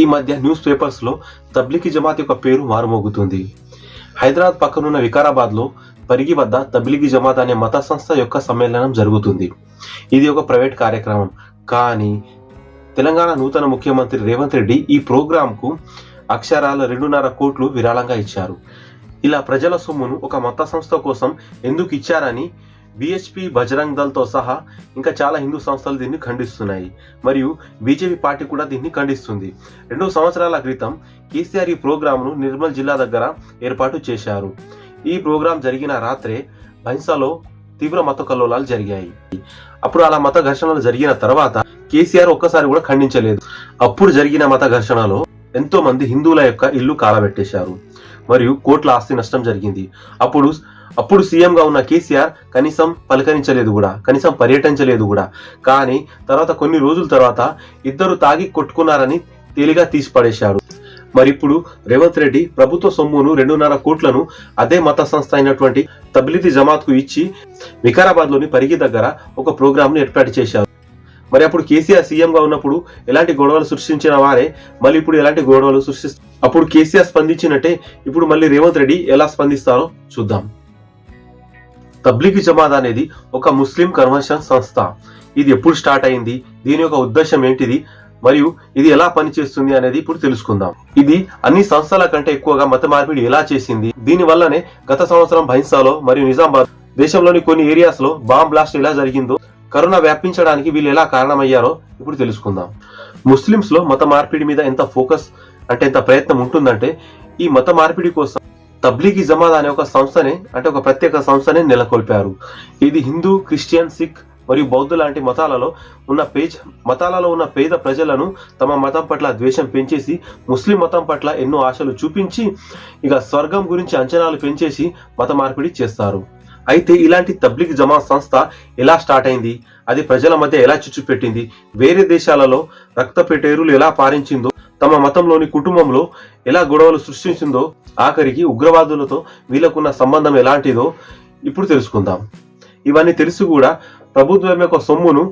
ఈ మధ్య న్యూస్ పేపర్స్లో తబ్లికి జమాత్ యొక్క పేరు మారుమోగుతుంది. హైదరాబాద్ పక్కనున్న వికారాబాద్లో పరిగి వద్ద తబ్లిగి జమాత్ అనే మత సంస్థ యొక్క సమ్మేళనం జరుగుతుంది. ఇది ఒక ప్రైవేట్ కార్యక్రమం. కానీ తెలంగాణ నూతన ముఖ్యమంత్రి రేవంత్ రెడ్డి ఈ ప్రోగ్రాంకు అక్షరాల రెండున్నర కోట్లు విరాళంగా ఇచ్చారు. ఇలా ప్రజల సొమ్మును ఒక మత సంస్థ కోసం ఎందుకు ఇచ్చారని బిహెచ్పి బజరంగ్ దళ్తో సహా ఇంకా చాలా హిందూ సంస్థలు దీన్ని ఖండిస్తున్నాయి. మరియు బీజేపీ పార్టీ కూడా దీన్ని ఖండిస్తుంది. రెండు సంవత్సరాల క్రితం కేసీఆర్ ఈ ప్రోగ్రాంను నిర్మల్ జిల్లా దగ్గర ఏర్పాటు చేశారు. ఈ ప్రోగ్రాం జరిగిన రాత్రే బైన్సాలో తీవ్ర మత కల్లోలాలు జరిగాయి. అప్పుడు అలా మత ఘర్షణలు జరిగిన తర్వాత కేసీఆర్ ఒక్కసారి కూడా ఖండించలేదు. అప్పుడు జరిగిన మత ఘర్షణలో ఎంతో మంది హిందువుల యొక్క ఇల్లు కాలబెట్టేశారు. మరియు కోట్ల ఆస్తి నష్టం జరిగింది. అప్పుడు అప్పుడు సీఎంగా ఉన్న కేసీఆర్ కనీసం పలకరించలేదు కూడా కనీసం పర్యటించలేదు కూడా. కానీ తర్వాత కొన్ని రోజుల తర్వాత ఇద్దరు తాగి కొట్టుకున్నారని తేలిగా తీసిపడేశారు మరి ఇప్పుడు రేవంత్ రెడ్డి ప్రభుత్వ సొమ్మును రెండున్నర కోట్లను అదే మత సంస్థ అయినటువంటి తబ్లిది జమాత్కు ఇచ్చి వికారాబాద్లోని పరిగి దగ్గర ఒక ప్రోగ్రామ్ను ఏర్పాటు చేశారు. మరి అప్పుడు కేసీఆర్ సీఎంగా ఉన్నప్పుడు ఎలాంటి గొడవలు సృష్టించిన వారే మళ్ళీ ఇప్పుడు ఎలాంటి గొడవలు సృష్టిస్తారు అప్పుడు కేసీఆర్ స్పందించినట్టే ఇప్పుడు మళ్ళీ రేవంత్ రెడ్డి ఎలా స్పందిస్తారో చూద్దాం. తబ్లిగి జమాత్ అనేది ఒక ముస్లిం కన్వర్షన్ సంస్థ. ఇది ఎప్పుడు స్టార్ట్ అయింది? దీని యొక్క ఉద్దేశం ఏంటిది? మరియు ఇది ఎలా పనిచేస్తుంది అనేది ఇప్పుడు తెలుసుకుందాం. ఇది అన్ని సంస్థల కంటే ఎక్కువగా మత మార్పిడి ఎలా చేసింది? దీని వల్లనే గత సంవత్సరం భైన్సాలో మరియు నిజామాబాద్ దేశంలోని కొన్ని ఏరియాస్లో బాంబ్ బ్లాస్ట్ ఎలా జరిగిందో కరోనా వ్యాపించడానికి వీళ్ళు ఎలా కారణమయ్యారో ఇప్పుడు తెలుసుకుందాం. ముస్లిమ్స్లో మత మార్పిడి మీద ఎంత ఫోకస్ అంటే ఎంత ప్రయత్నం ఉంటుందంటే ఈ మత మార్పిడి కోసం తబ్లీగీ జమాత్ అనే ఒక సంస్థని అంటే ఒక ప్రత్యేక సంస్థని నెలకొల్పారు. ఇది హిందూ క్రిస్టియన్ సిక్ మరియు బౌద్ధ లాంటి మతాలలో ఉన్న పేజ్ మతాలలో ఉన్న పేద ప్రజలను తమ మతం పట్ల ద్వేషం పెంచేసి ముస్లిం మతం పట్ల ఎన్నో ఆశలు చూపించి ఇక స్వర్గం గురించి అంచనాలు పెంచేసి మత మార్పిడి చేస్తారు. అయితే ఇలాంటి తబ్లిక్ జమాత్ సంస్థ ఎలా స్టార్ట్ అయింది? అది ప్రజల మధ్య ఎలా చిచ్చుపెట్టింది వేరే దేశాలలో రక్తపెటేరులు ఎలా పారించిందో తమ మతంలోని కుటుంబంలో ఎలా గొడవలు సృష్టించిందో ఆఖరికి ఉగ్రవాదులతో వీళ్ళకున్న సంబంధం ఎలాంటిదో ఇప్పుడు తెలుసుకుందాం. ఇవన్నీ తెలుసు కూడా ప్రభుత్వం యొక్క సొమ్మును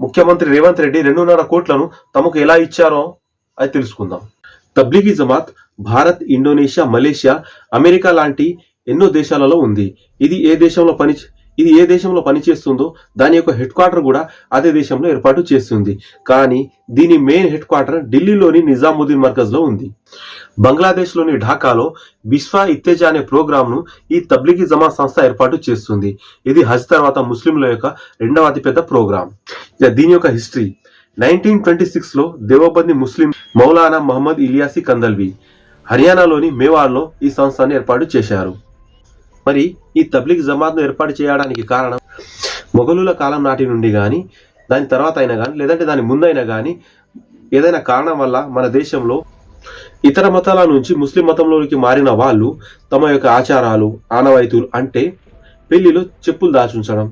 ముఖ్యమంత్రి రేవంత్ రెడ్డి రెండున్నర కోట్లను తమకు ఎలా ఇచ్చారో అది తెలుసుకుందాం. Tablighi Jamaat Bharat Indonesia Malaysia America లాంటి ఎన్నో దేశాలలో ఉంది. ఇది ఏ దేశంలో పని ఇది ఏ దేశంలో పనిచేస్తుందో దాని యొక్క హెడ్ క్వార్టర్ కూడా అదే దేశంలో ఏర్పాటు చేస్తుంది. కానీ దీని మెయిన్ హెడ్ క్వార్టర్ ఢిల్లీలోని నిజాముద్దీన్ మర్కజ్లో ఉంది. బంగ్లాదేశ్లోని ఢాకాలో బిస్వా ఇత్తేజ అనే ప్రోగ్రాంను ఈ తబ్లిగీ జమాత్ సంస్థ ఏర్పాటు చేస్తుంది. ఇది హజ్ తర్వాత ముస్లింల యొక్క రెండవ అతిపెద్ద ప్రోగ్రాం ఇక దీని యొక్క హిస్టరీ. నైన్టీన్ ట్వంటీ సిక్స్లో దేవబంది ముస్లిం మౌలానా మహమ్మద్ ఇలియాసి కందల్వి హర్యానాలోని మేవార్లో ఈ సంస్థను ఏర్పాటు చేశారు. మరి ఈ తబ్లిగ్ జమాత్ను ఏర్పాటు చేయడానికి కారణం మొఘలుల కాలం నాటి నుండి కానీ దాని తర్వాత అయినా కానీ లేదంటే దాని ముందైనా కానీ ఏదైనా కారణం వల్ల మన దేశంలో ఇతర మతాల నుంచి ముస్లిం మతంలోకి మారిన వాళ్ళు తమ యొక్క ఆచారాలు ఆనవాయితీలు అంటే పెళ్ళిలో చెప్పులు దాచుంచడం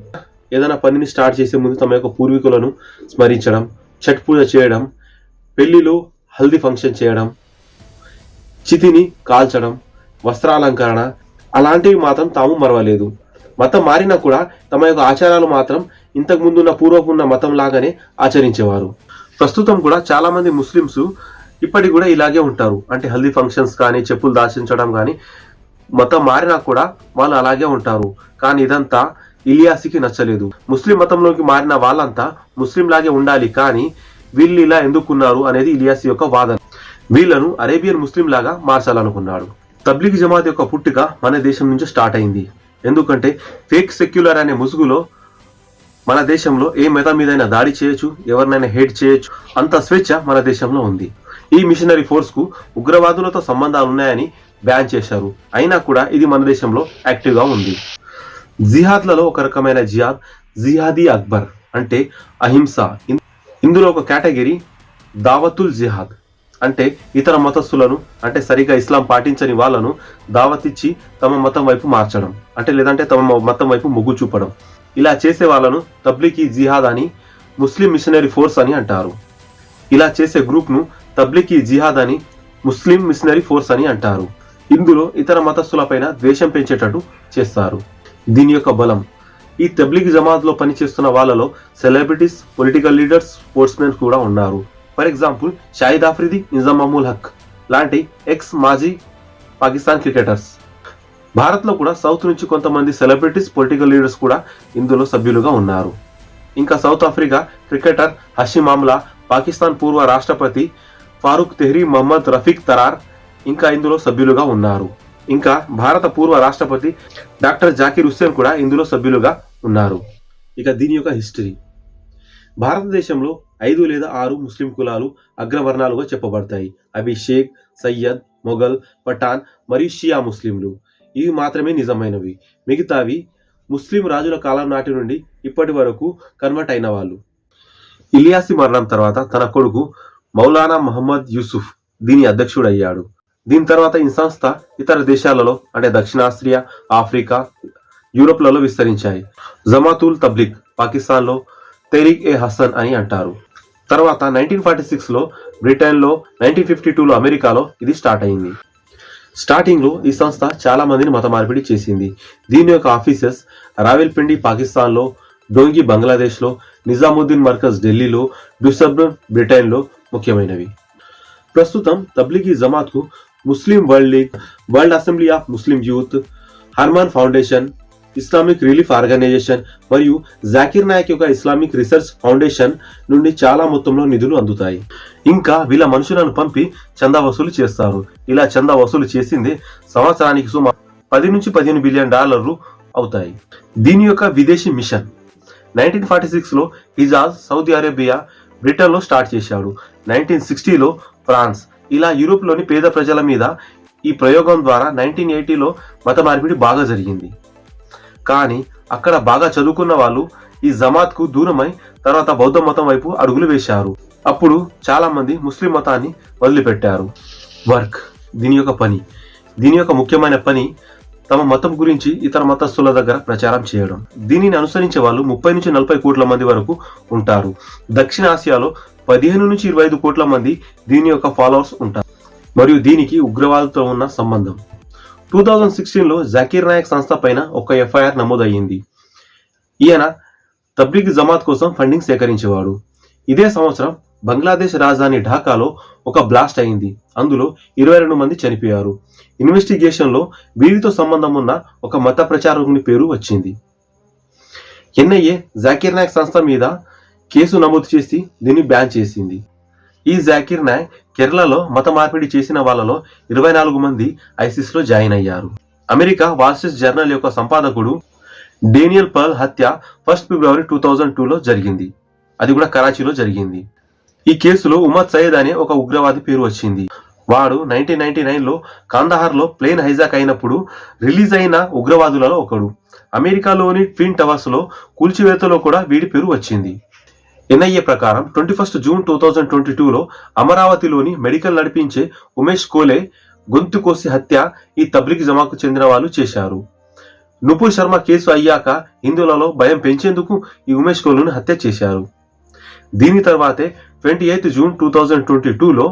ఏదైనా పనిని స్టార్ట్ చేసే ముందు తమ యొక్క పూర్వీకులను స్మరించడం ఛట్ పూజ చేయడం పెళ్ళిలో హల్దీ ఫంక్షన్ చేయడం చితిని కాల్చడం వస్త్రాలంకరణ అలాంటివి మాత్రం తాము మరవలేదు. మతం మారినా కూడా తమ యొక్క ఆచారాలు మాత్రం ఇంతకు ముందున్న పూర్వపున్న మతం లాగానే ఆచరించేవారు. ప్రస్తుతం కూడా చాలా మంది ముస్లిమ్స్ ఇప్పటికి కూడా ఇలాగే ఉంటారు. అంటే హల్దీ ఫంక్షన్స్ కానీ చెప్పులు దాచించడం కానీ మతం మారినా కూడా వాళ్ళు అలాగే ఉంటారు. కానీ ఇదంతా ఇలియాసికి నచ్చలేదు. ముస్లిం మతంలోకి మారిన వాళ్ళంతా ముస్లిం లాగే ఉండాలి. కానీ వీళ్ళు ఇలా ఎందుకున్నారు అనేది ఇలియాసి యొక్క వాదన. వీళ్ళను అరేబియన్ ముస్లిం లాగా మార్చాలనుకున్నాడు. తబ్లిగ్ జమాత్ యొక్క పుట్టుక మన దేశం నుంచి స్టార్ట్ అయింది. ఎందుకంటే ఫేక్ సెక్యులర్ అనే ముసుగులో మన దేశంలో ఏ మెత మీదైనా దాడి చేయొచ్చు ఎవరినైనా హేట్ చేయొచ్చు అంత స్వేచ్ఛ మన దేశంలో ఉంది. ఈ మిషనరీ ఫోర్స్కు ఉగ్రవాదులతో సంబంధాలు ఉన్నాయని బ్యాన్ చేశారు. అయినా కూడా ఇది మన దేశంలో యాక్టివ్గా ఉంది. జిహాద్లలో ఒక రకమైన జిహాద్ జిహాదీ అక్బర్ అంటే అహింస. ఇందులో ఒక కేటగిరీ దావతుల్ జిహాద్. అంటే ఇతర మతస్థులను అంటే సరిగా ఇస్లాం పాటించని వాళ్ళను దావతిచ్చి తమ మతం వైపు మార్చడం అంటే లేదంటే తమ మతం వైపు మొగ్గు చూపడం. ఇలా చేసే వాళ్ళను తబ్లికీ జిహాద్ అని ముస్లిం మిషనరీ ఫోర్స్ అని అంటారు. ఇలా చేసే గ్రూప్ను తబ్లికీ జిహాద్ అని ముస్లిం మిషనరీ ఫోర్స్ అని అంటారు. ఇందులో ఇతర మతస్థులపైన ద్వేషం పెంచేటట్టు చేస్తారు. దీని యొక్క బలం. ఈ తబ్లిగ్ జమాత్లో పనిచేస్తున్న వాళ్ళలో సెలబ్రిటీస్ పొలిటికల్ లీడర్స్ స్పోర్ట్స్మెన్ కూడా ఉన్నారు. ఫర్ ఎగ్జాంపుల్ షాహిద్ ఆఫ్రిది నిజాం మహమూల్ హక్ లాంటి ఎక్స్ మాజీ పాకిస్తాన్ క్రికెటర్స్ భారత్లో కూడా సౌత్ నుంచి కొంతమంది సెలబ్రిటీస్ పొలిటికల్ లీడర్స్ కూడా ఇందులో సభ్యులుగా ఉన్నారు. ఇంకా South Africa cricketer Hashim Amla Pakistan పూర్వ రాష్ట్రపతి ఫారూక్ తెహ్రీ మహమ్మద్ రఫీక్ తరార్ ఇంకా ఇందులో సభ్యులుగా ఉన్నారు. ఇంకా భారత పూర్వ రాష్ట్రపతి డాక్టర్ జాకిర్ హుస్సేన్ కూడా ఇందులో సభ్యులుగా ఉన్నారు. ఇక దీని యొక్క హిస్టరీ. భారతదేశంలో ఐదు లేదా ఆరు ముస్లిం కులాలు అగ్రవర్ణాలుగా చెప్పబడతాయి. అవి షేక్ సయ్యద్ మొఘల్ పఠాన్ మరియు షియా ముస్లింలు. ఇవి మాత్రమే నిజమైనవి. మిగతావి ముస్లిం రాజుల కాలం నాటి నుండి ఇప్పటి వరకు కన్వర్ట్ అయిన వాళ్ళు. ఇలియాసి మరణం తర్వాత తన కొడుకు మౌలానా మహమ్మద్ యూసుఫ్ దీని అధ్యక్షుడు అయ్యాడు దీని తర్వాత ఈ సంస్థ ఇతర దేశాలలో అంటే దక్షిణాస్ట్రియా ఆఫ్రికా యూరోప్లలో విస్తరించాయి. జమాతుల్ తబ్లిక్ పాకిస్తాన్లో తెరీక్ ఏ హసన్ అని అంటారు. తర్వాత నైన్టీన్ ఫార్టీ సిక్స్లో బ్రిటన్లో నైన్టీన్ ఫిఫ్టీ టూలో అమెరికాలో ఇది స్టార్ట్ అయింది. స్టార్టింగ్లో ఈ సంస్థ చాలా మందిని మత మార్పిడి చేసింది. దీని యొక్క ఆఫీసెస్ రావెల్పిండి పాకిస్తాన్లో డోంగి బంగ్లాదేశ్లో నిజాముద్దీన్ మర్కజ్ ఢిల్లీలో డ్యూసబ్రన్ బ్రిటన్లో ముఖ్యమైనవి. ప్రస్తుతం Tablighi జమాత్కు Muslim World League World Assembly of Muslim Youth Harman foundation Islamic relief organisation మరియు జాకిర్ నాయక్ యొక్క ఇస్లామిక్ రీసెర్చ్ ఫౌండేషన్ నుండి చాలా మొత్తంలో నిధులు అందుతాయి. ఇంకా వీళ్ళ మనుషులను పంపి చందా వసూలు చేస్తారు. ఇలా చందా వసూలు చేసింది సంవత్సరానికి సుమారు పది నుంచి పదిహేను బిలియన్ డాలర్లు అవుతాయి. దీని యొక్క విదేశీ మిషన్ నైన్టీన్ ఫార్టీ సిక్స్లో హిజాజ్ సౌదీ అరేబియా బ్రిటన్లో స్టార్ట్ చేశాడు. నైన్టీన్ సిక్స్టీలో ఫ్రాన్స్. ఇలా యూరోప్లోని పేద ప్రజల మీద ఈ ప్రయోగం ద్వారా నైన్టీన్ ఎయిటీలో మత మార్పిడి బాగా జరిగింది. కానీ అక్కడ బాగా చదువుకున్న వాళ్ళు ఈ జమాత్కు దూరమై తర్వాత బౌద్ధ మతం వైపు అడుగులు వేశారు. అప్పుడు చాలా మంది ముస్లిం మతాన్ని వదిలిపెట్టారు. వర్క్ దీని యొక్క పని. దీని యొక్క ముఖ్యమైన పని తమ మతం గురించి ఇతర మతస్థుల దగ్గర ప్రచారం చేయడం. దీనిని అనుసరించే వాళ్ళు ముప్పై నుంచి నలభై కోట్ల మంది వరకు ఉంటారు. దక్షిణ ఆసియాలో పదిహేను నుంచి ఇరవై ఐదు కోట్ల మంది దీని యొక్క ఫాలోవర్స్ ఉంటారు. మరియు దీనికి ఉగ్రవాదులతో ఉన్న సంబంధం. టూ థౌజండ్ సిక్స్టీన్లో జాకీర్ నాయక్ సంస్థ పైన ఒక ఎఫ్ఐఆర్ నమోదయ్యింది. ఈయన తబ్లిగ్ జమాత్ కోసం ఫండింగ్ సేకరించేవాడు. ఇదే సంవత్సరం బంగ్లాదేశ్ రాజధాని ఢాకాలో ఒక బ్లాస్ట్ అయింది అందులో ఇరవై రెండు మంది చనిపోయారు. ఇన్వెస్టిగేషన్లో వీరితో సంబంధం ఉన్న ఒక మత ప్రచారకుని పేరు వచ్చింది. ఎన్ఐఏ జాకీర్ నాయక్ సంస్థ మీద కేసు నమోదు చేసి దీన్ని బ్యాన్ చేసింది. ఈ జాకీర్ నాయక్ కేరళలో మత మార్పిడి చేసిన వాళ్ళలో ఇరవై నాలుగు మంది ఐసిస్లో జాయిన్ అయ్యారు. అమెరికా వాల్స్ట్రీట్ జర్నల్ యొక్క సంపాదకుడు డేనియల్ పర్ల్ హత్య ఫస్ట్ ఫిబ్రవరి టూ థౌజండ్ టూలో జరిగింది. అది కూడా కరాచీలో జరిగింది. ఈ కేసులో ఉమద్ సయ్యద్ అనే ఒక ఉగ్రవాది పేరు వచ్చింది. వాడు నైన్టీన్ నైన్టీ నైన్లో కాందహార్లో ప్లేన్ హైజాక్ అయినప్పుడు రిలీజ్ అయిన ఉగ్రవాదులలో ఒకడు. అమెరికాలోని ట్విన్ టవర్స్లో కూల్చివేతలో కూడా వీడి పేరు వచ్చింది. ఎన్ఐఏ ప్రకారం twenty first June two thousand twenty టూలో అమరావతిలోని మెడికల్ నడిపించే ఉమేష్ కోలే గొంతు కోసి హత్య ఈ తబ్లిక్ జమాకు చెందిన వాళ్ళు చేశారు. నుపూర్ శర్మ కేసు అయ్యాక హిందువులలో భయం పెంచేందుకు ఈ ఉమేష్ కోలును హత్య చేశారు. దీని తర్వాతే twenty eighth June two thousand twenty టూలో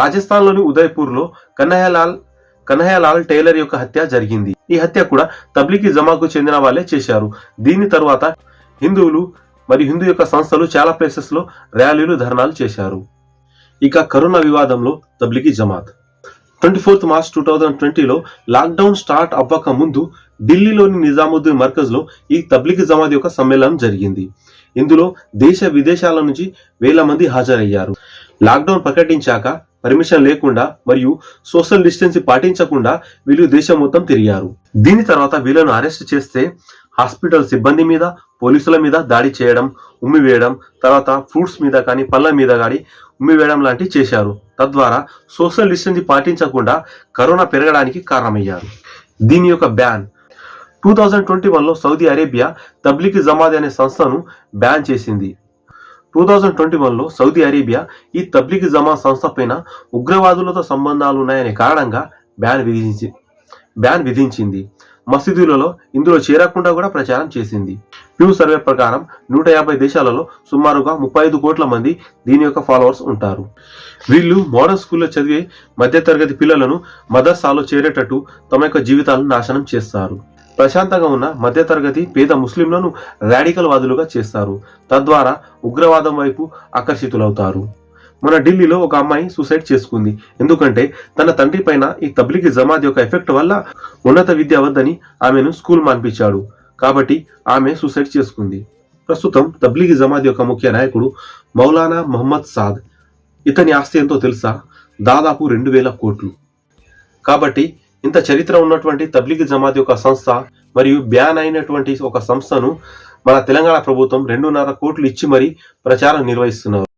రాజస్థాన్లోని ఉదయ్పూర్లో కన్నయ్యలాల్ కన్నయ్యలాల్ టైలర్ యొక్క హత్య జరిగింది. ఈ హత్య కూడా తబ్లికి జమాకు చెందిన వాళ్ళే చేశారు. దీని తర్వాత హిందువులు మరియు హిందూ యొక్క సంస్థలు చాలా ప్లేసెస్లో ర్యాలీలు ధర్నాలు చేశారు. ఇక కరోనా వివాదంలో Tablighi Jamaat. Twenty fourth March two thousand ట్వంటీలో లాక్డౌన్ స్టార్ట్ అవ్వక ముందు ఢిల్లీలోని నిజాముద్దీన్ మర్కజ్లో ఈ తబ్లికి జమాత్ యొక్క సమ్మేళనం జరిగింది. ఇందులో దేశ విదేశాల నుంచి వేల మంది హాజరయ్యారు. లాక్డౌన్ ప్రకటించాక పర్మిషన్ లేకుండా మరియు సోషల్ డిస్టెన్స్ పాటించకుండా వీళ్ళు దేశం మొత్తం తిరిగారు. దీని తర్వాత వీళ్ళను అరెస్ట్ చేస్తే హాస్పిటల్ సిబ్బంది మీద పోలీసుల మీద దాడి చేయడం ఉమ్మి వేయడం తర్వాత ఫ్రూట్స్ మీద కానీ పళ్ళ మీద కానీ ఉమ్మి వేయడం లాంటివి చేశారు. తద్వారా సోషల్ డిస్టెన్స్ పాటించకుండా కరోనా పెరగడానికి కారణమయ్యారు. దీని యొక్క బ్యాన్. టూ థౌజండ్ ట్వంటీ వన్లో సౌదీ అరేబియా తబ్లికి జమాద్ అనే సంస్థను బ్యాన్ చేసింది. టూ థౌజండ్ ట్వంటీ వన్లో సౌదీ అరేబియా ఈ తబ్లికి జమా సంస్థ పైన ఉగ్రవాదులతో సంబంధాలు ఉన్నాయనే కారణంగా బ్యాన్ విధించి బ్యాన్ విధించింది. మసీదులలో ఇందులో చేరకుండా కూడా ప్రచారం చేసింది. ప్యూ సర్వే ప్రకారం నూట యాభై దేశాలలో సుమారుగా ముప్పై ఐదు కోట్ల మంది దీని యొక్క ఫాలోవర్స్ ఉంటారు. వీళ్ళు మోడర్న్ స్కూల్లో చదివే మధ్యతరగతి పిల్లలను మదర్సాలో చేరేటట్టు తమ యొక్క జీవితాలను నాశనం చేస్తారు. ప్రశాంతంగా ఉన్న మధ్యతరగతి పేద ముస్లింలను రాడికల్ వాదులుగా చేస్తారు. తద్వారా ఉగ్రవాదం వైపు ఆకర్షితులవుతారు. మన ఢిల్లీలో ఒక అమ్మాయి సూసైడ్ చేసుకుంది. ఎందుకంటే తన తండ్రి పైన ఈ తబ్లికి జమాత్ యొక్క ఎఫెక్ట్ వల్ల ఉన్నత విద్య వద్దని ఆమెను స్కూల్ మాన్పించాడు. కాబట్టి ఆమె సూసైడ్ చేసుకుంది. ప్రస్తుతం తబ్లిగి జమాత్ యొక్క ముఖ్య నాయకుడు మౌలానా మహమ్మద్ సాద్ ఇతని ఆస్తి ఎంతో తెలుసా? దాదాపు రెండు వేల కోట్లు. కాబట్టి ఇంత చరిత్ర ఉన్నటువంటి తబ్లిగి జమాత్ యొక్క సంస్థ మరియు బ్యాన్ అయినటువంటి ఒక సంస్థను మన తెలంగాణ ప్రభుత్వం రెండున్నర కోట్లు ఇచ్చి మరీ ప్రచారం నిర్వహిస్తున్నారు.